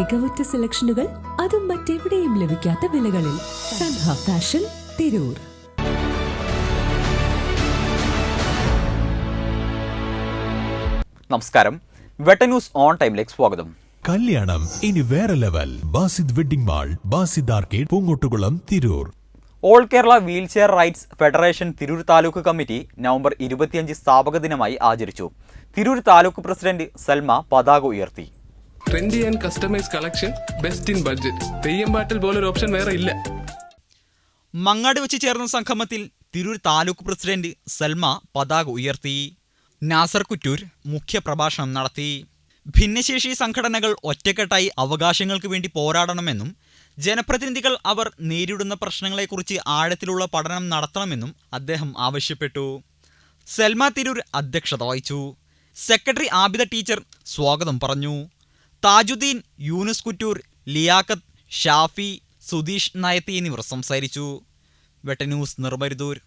മികവുറ്റ സെലക്ഷനുകൾ അതും മറ്റെവിടെയും ലഭിക്കാത്ത വിലകളിൽ സൻഹ ഫാഷൻ തിരൂർ. നമസ്കാരം. വെട്ട ന്യൂസ് ഓൺ ടൈമിലേക്ക് സ്വാഗതം. കല്യാണം ഇനി വേറെ level. Basid wedding mall Basid arcade Poongottukulam Tirur. All Kerala wheelchair rights federation Tirur taluk committee November ഇരുപത്തിയഞ്ച് സ്ഥാപക ദിനമായി ആചരിച്ചു. തിരൂർ താലൂക്ക് പ്രസിഡന്റ് സൽമ പതാക ഉയർത്തി. Trendy and customise collection best in budget Theyyam പാട്ടിൽ പോലൊരു ഓപ്ഷൻ വേറെ ഇല്ല. മങ്ങാട് വെച്ച് ചേർന്ന സംഗമത്തിൽ തിരൂർ താലൂക്ക് പ്രസിഡന്റ് സൽമ പതാക ഉയർത്തി. നാസർ കുറ്റൂർ മുഖ്യപ്രഭാഷണം നടത്തി. ഭിന്നശേഷി സംഘടനകൾ ഒറ്റക്കെട്ടായി അവകാശങ്ങൾക്ക് വേണ്ടി പോരാടണമെന്നും ജനപ്രതിനിധികൾ അവർ നേരിടുന്ന പ്രശ്നങ്ങളെക്കുറിച്ച് ആഴത്തിലുള്ള പഠനം നടത്തണമെന്നും അദ്ദേഹം ആവശ്യപ്പെട്ടു. സൽമ തിരൂർ അധ്യക്ഷത വഹിച്ചു. സെക്രട്ടറി ആബിദ ടീച്ചർ സ്വാഗതം പറഞ്ഞു. താജുദ്ദീൻ യൂനുസ് കുറ്റൂർ ലിയാഖത്ത് ഷാഫി സുധീഷ് നയത്തി എന്നിവർ സംസാരിച്ചു. വെട്ടന്യൂസ് നിർമരുതൂർ